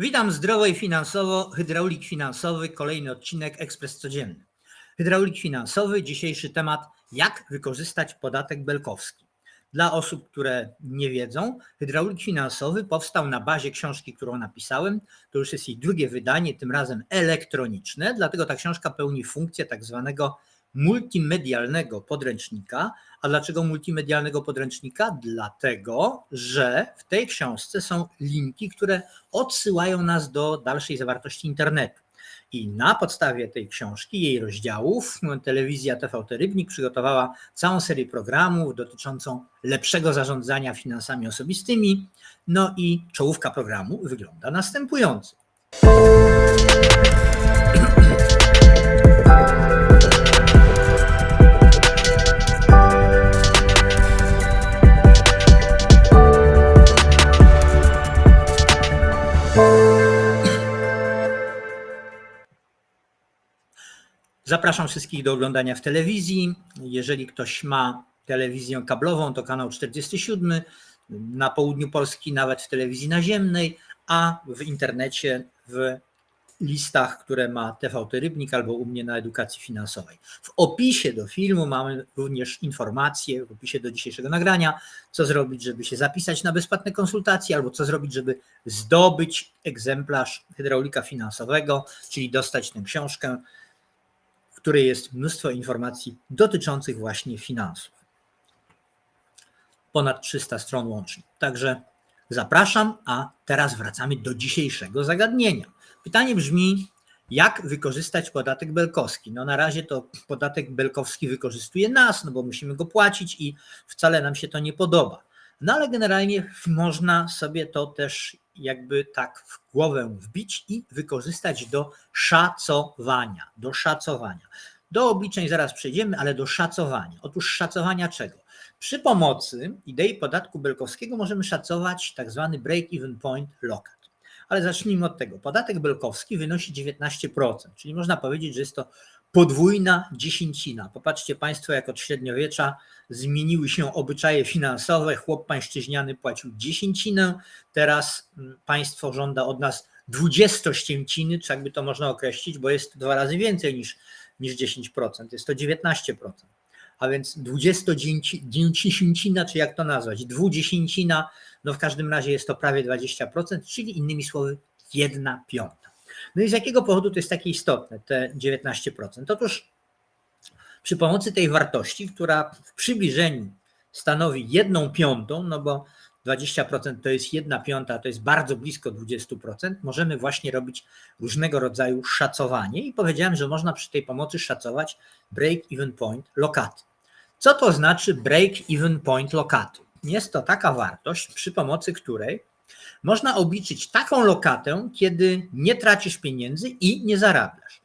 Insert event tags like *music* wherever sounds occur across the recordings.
Witam zdrowo i finansowo. Hydraulik finansowy, kolejny odcinek Ekspres Codzienny. Hydraulik finansowy, dzisiejszy temat: jak wykorzystać podatek belkowski. Dla osób, które nie wiedzą, hydraulik finansowy powstał na bazie książki, którą napisałem. To już jest jej drugie wydanie, tym razem elektroniczne, dlatego ta książka pełni funkcję tak zwanego multimedialnego podręcznika. A dlaczego multimedialnego podręcznika? Dlatego, że w tej książce są linki, które odsyłają nas do dalszej zawartości internetu. I na podstawie tej książki, jej rozdziałów, telewizja TVT Rybnik przygotowała całą serię programów dotyczącą lepszego zarządzania finansami osobistymi. No i czołówka programu wygląda następująco. Zapraszam wszystkich do oglądania w telewizji. Jeżeli ktoś ma telewizję kablową, to kanał 47, na południu Polski nawet w telewizji naziemnej, a w internecie w listach, które ma TVT Rybnik albo u mnie na edukacji finansowej. W opisie do filmu mamy również informacje, w opisie do dzisiejszego nagrania, co zrobić, żeby się zapisać na bezpłatne konsultacje, albo co zrobić, żeby zdobyć egzemplarz hydraulika finansowego, czyli dostać tę książkę której jest mnóstwo informacji dotyczących właśnie finansów. Ponad 300 stron łącznie. Także zapraszam, a teraz wracamy do dzisiejszego zagadnienia. Pytanie brzmi, jak wykorzystać podatek belkowski? No na razie to podatek belkowski wykorzystuje nas, no bo musimy go płacić i wcale nam się to nie podoba. No ale generalnie można sobie to też jakby tak w głowę wbić i wykorzystać do szacowania, do szacowania. Do obliczeń zaraz przejdziemy, ale do szacowania. Otóż szacowania czego? Przy pomocy idei podatku belkowskiego możemy szacować tak zwany break-even point lokat. Ale zacznijmy od tego. Podatek belkowski wynosi 19%, czyli można powiedzieć, że jest to podwójna dziesięcina. Popatrzcie Państwo, jak od średniowiecza zmieniły się obyczaje finansowe. Chłop pańszczyźniany płacił dziesięcinę, teraz państwo żąda od nas dwudziestościęciny, czy jakby to można określić, bo jest dwa razy więcej niż, niż 10%, jest to 19%. A więc dwudziestodziesięcina, czy jak to nazwać, dwudziesięcina, no w każdym razie jest to prawie 20%, czyli innymi słowy jedna piąta. No i z jakiego powodu to jest takie istotne, te 19%? Otóż przy pomocy tej wartości, która w przybliżeniu stanowi jedną piątą, no bo 20% to jest jedna piąta, to jest bardzo blisko 20%, możemy właśnie robić różnego rodzaju szacowanie i powiedziałem, że można przy tej pomocy szacować break-even point lokaty. Co to znaczy break-even point lokaty? Jest to taka wartość, przy pomocy której można obliczyć taką lokatę, kiedy nie tracisz pieniędzy i nie zarabiasz.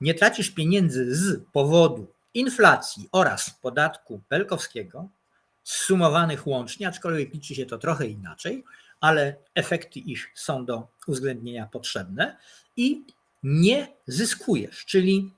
Nie tracisz pieniędzy z powodu inflacji oraz podatku belkowskiego, zsumowanych łącznie, aczkolwiek liczy się to trochę inaczej, ale efekty ich są do uwzględnienia potrzebne i nie zyskujesz, czyli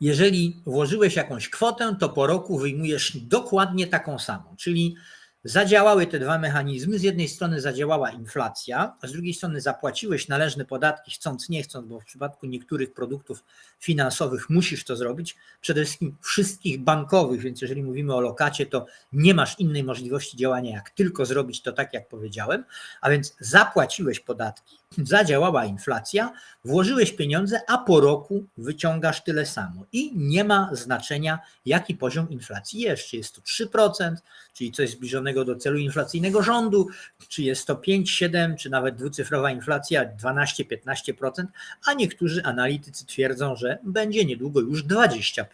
jeżeli włożyłeś jakąś kwotę, to po roku wyjmujesz dokładnie taką samą, czyli zadziałały te dwa mechanizmy. Z jednej strony zadziałała inflacja, a z drugiej strony zapłaciłeś należne podatki, chcąc, nie chcąc, bo w przypadku niektórych produktów finansowych musisz to zrobić, przede wszystkim wszystkich bankowych, więc jeżeli mówimy o lokacie, to nie masz innej możliwości działania, jak tylko zrobić to tak, jak powiedziałem, a więc zapłaciłeś podatki, *clears throat* zadziałała inflacja, włożyłeś pieniądze, a po roku wyciągasz tyle samo. I nie ma znaczenia, jaki poziom inflacji jest, czy jest to 3%, czyli coś zbliżonego do celu inflacyjnego rządu, czy jest to 5, 7, czy nawet dwucyfrowa inflacja 12-15%, a niektórzy analitycy twierdzą, że będzie niedługo już 20%.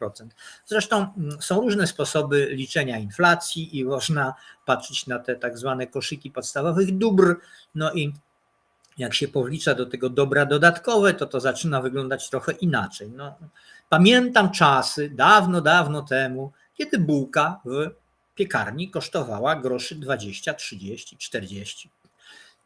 Zresztą mm, są różne sposoby liczenia inflacji i można patrzeć na te tak zwane koszyki podstawowych dóbr, no i jak się powlicza do tego dobra dodatkowe, to to zaczyna wyglądać trochę inaczej. No, pamiętam czasy, dawno, dawno temu, kiedy bułka w piekarni kosztowała groszy 20, 30, 40.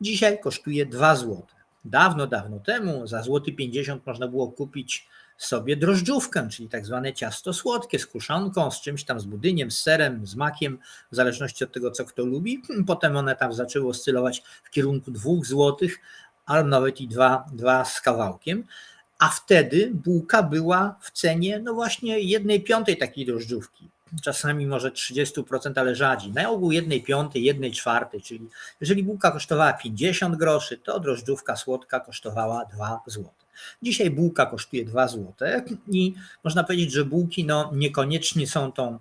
Dzisiaj kosztuje 2 zł. Dawno, dawno temu za złoty 50 można było kupić sobie drożdżówkę, czyli tak zwane ciasto słodkie z kuszonką, z czymś tam, z budyniem, z serem, z makiem, w zależności od tego, co kto lubi. *clears throat* Potem one tam zaczęły oscylować w kierunku 2 złotych, albo nawet i dwa, dwa z kawałkiem, a wtedy bułka była w cenie no właśnie jednej piątej takiej drożdżówki. Czasami może 30%, ale rzadziej. Na ogół jednej piątej, jednej czwartej, czyli jeżeli bułka kosztowała 50 groszy, to drożdżówka słodka kosztowała 2 zł. Dzisiaj bułka kosztuje 2 zł i można powiedzieć, że bułki no niekoniecznie są tą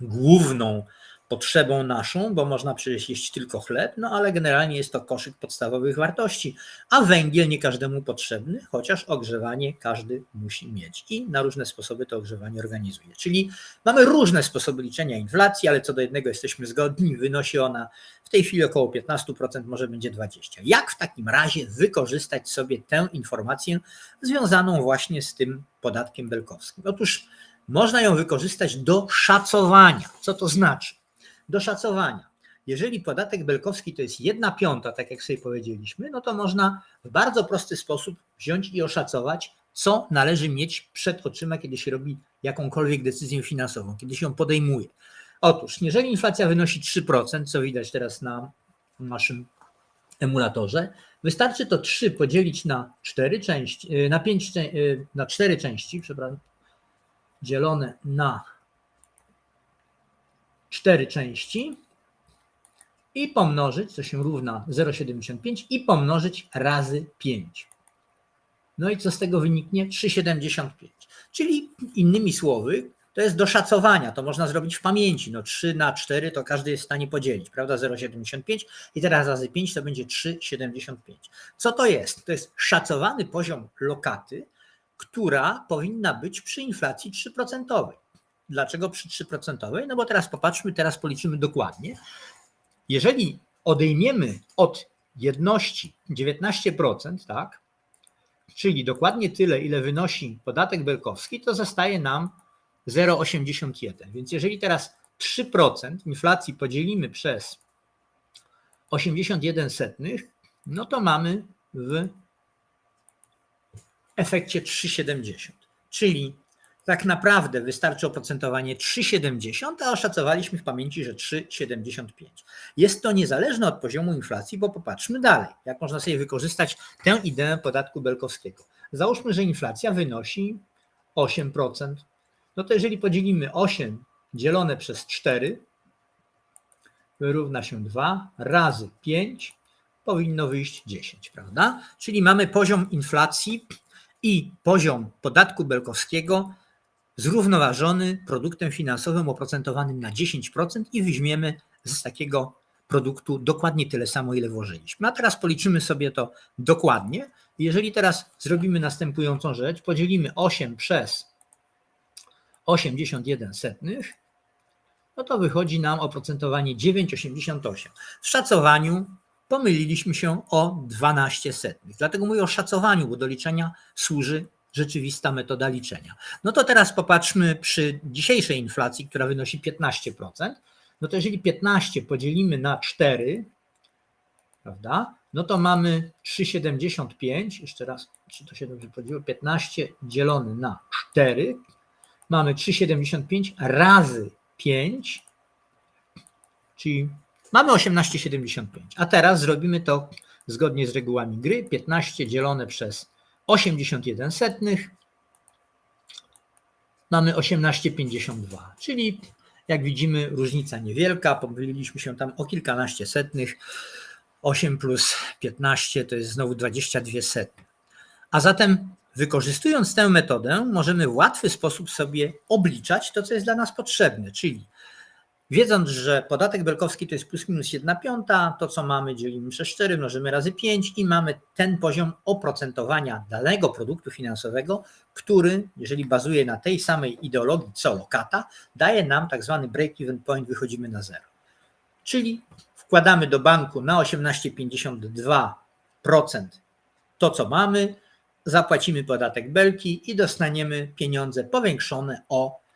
główną potrzebą naszą, bo można przecież jeść tylko chleb, no ale generalnie jest to koszyk podstawowych wartości, a węgiel nie każdemu potrzebny, chociaż ogrzewanie każdy musi mieć i na różne sposoby to ogrzewanie organizuje. Czyli mamy różne sposoby liczenia inflacji, ale co do jednego jesteśmy zgodni, wynosi ona w tej chwili około 15%, może będzie 20%. Jak w takim razie wykorzystać sobie tę informację związaną właśnie z tym podatkiem belkowskim? Otóż można ją wykorzystać do szacowania. Co to znaczy? Do szacowania. Jeżeli podatek belkowski to jest jedna piąta, tak jak sobie powiedzieliśmy, no to można w bardzo prosty sposób wziąć i oszacować, co należy mieć przed oczyma, kiedy się robi jakąkolwiek decyzję finansową, kiedy się ją podejmuje. Otóż, jeżeli inflacja wynosi 3%, co widać teraz na naszym emulatorze, wystarczy to 3 podzielić na 4 części, na 5, y, na 4 części, przepraszam, dzielone na cztery części i pomnożyć, co się równa 0,75 i pomnożyć razy 5. No i co z tego wyniknie? 3,75. Czyli innymi słowy, to jest do szacowania, to można zrobić w pamięci. No 3 na 4 to każdy jest w stanie podzielić, prawda? 0,75 i teraz razy 5 to będzie 3,75. Co to jest? To jest szacowany poziom lokaty, która powinna być przy inflacji 3%. Dlaczego przy 3%? No bo teraz popatrzmy, teraz policzymy dokładnie. Jeżeli odejmiemy od jedności 19%, tak, czyli dokładnie tyle, ile wynosi podatek belkowski, to zostaje nam 0,81. Więc jeżeli teraz 3% inflacji podzielimy przez 81 setnych, no to mamy w efekcie 3,70. Czyli tak naprawdę wystarczy oprocentowanie 3,70, a oszacowaliśmy w pamięci, że 3,75. Jest to niezależne od poziomu inflacji, bo popatrzmy dalej, jak można sobie wykorzystać tę ideę podatku belkowskiego. Załóżmy, że inflacja wynosi 8%. No to jeżeli podzielimy 8 dzielone przez 4, wyrówna się 2 razy 5, powinno wyjść 10, prawda? Czyli mamy poziom inflacji i poziom podatku belkowskiego zrównoważony produktem finansowym oprocentowanym na 10% i weźmiemy z takiego produktu dokładnie tyle samo, ile włożyliśmy. A teraz policzymy sobie to dokładnie. Jeżeli teraz zrobimy następującą rzecz, podzielimy 8 przez 81 setnych, no to wychodzi nam oprocentowanie 9,88. W szacowaniu pomyliliśmy się o 12 setnych. Dlatego mówię o szacowaniu, bo do liczenia służy rzeczywista metoda liczenia. No to teraz popatrzmy przy dzisiejszej inflacji, która wynosi 15%. No to jeżeli 15 podzielimy na 4, prawda, no to mamy 3,75, jeszcze raz, czy to się dobrze podzieliło, 15 dzielone na 4, mamy 3,75 razy 5, czyli mamy 18,75. A teraz zrobimy to zgodnie z regułami gry, 15 dzielone przez 81 setnych, mamy 18,52, czyli jak widzimy różnica niewielka, pomyliliśmy się tam o kilkanaście setnych, 8 plus 15 to jest znowu 22 setne. A zatem wykorzystując tę metodę możemy w łatwy sposób sobie obliczać to, co jest dla nas potrzebne, czyli Wiedząc, że podatek belkowski to jest plus minus 1 piąta, to co mamy dzielimy przez 4, mnożymy razy 5 i mamy ten poziom oprocentowania danego produktu finansowego, który, jeżeli bazuje na tej samej ideologii co lokata, daje nam tak zwany break-even point, wychodzimy na zero. Czyli wkładamy do banku na 18,52% to, co mamy, zapłacimy podatek belki i dostaniemy pieniądze powiększone o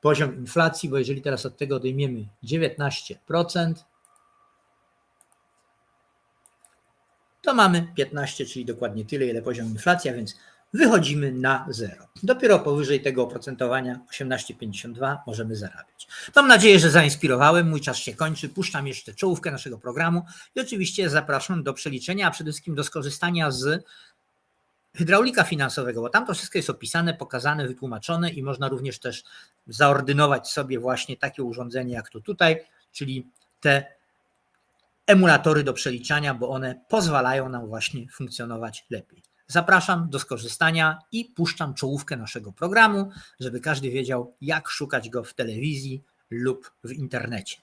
poziom inflacji, bo jeżeli teraz od tego odejmiemy 19%, to mamy 15, czyli dokładnie tyle, ile poziom inflacji, a więc wychodzimy na zero. Dopiero powyżej tego oprocentowania 18,52 możemy zarabiać. Mam nadzieję, że zainspirowałem. Mój czas się kończy. Puszczam jeszcze czołówkę naszego programu i oczywiście zapraszam do przeliczenia, a przede wszystkim do skorzystania z hydraulika finansowego, bo tam to wszystko jest opisane, pokazane, wytłumaczone i można również też zaordynować sobie właśnie takie urządzenie jak to tutaj, czyli te emulatory do przeliczania, bo one pozwalają nam właśnie funkcjonować lepiej. Zapraszam do skorzystania i puszczam czołówkę naszego programu, żeby każdy wiedział, jak szukać go w telewizji lub w internecie.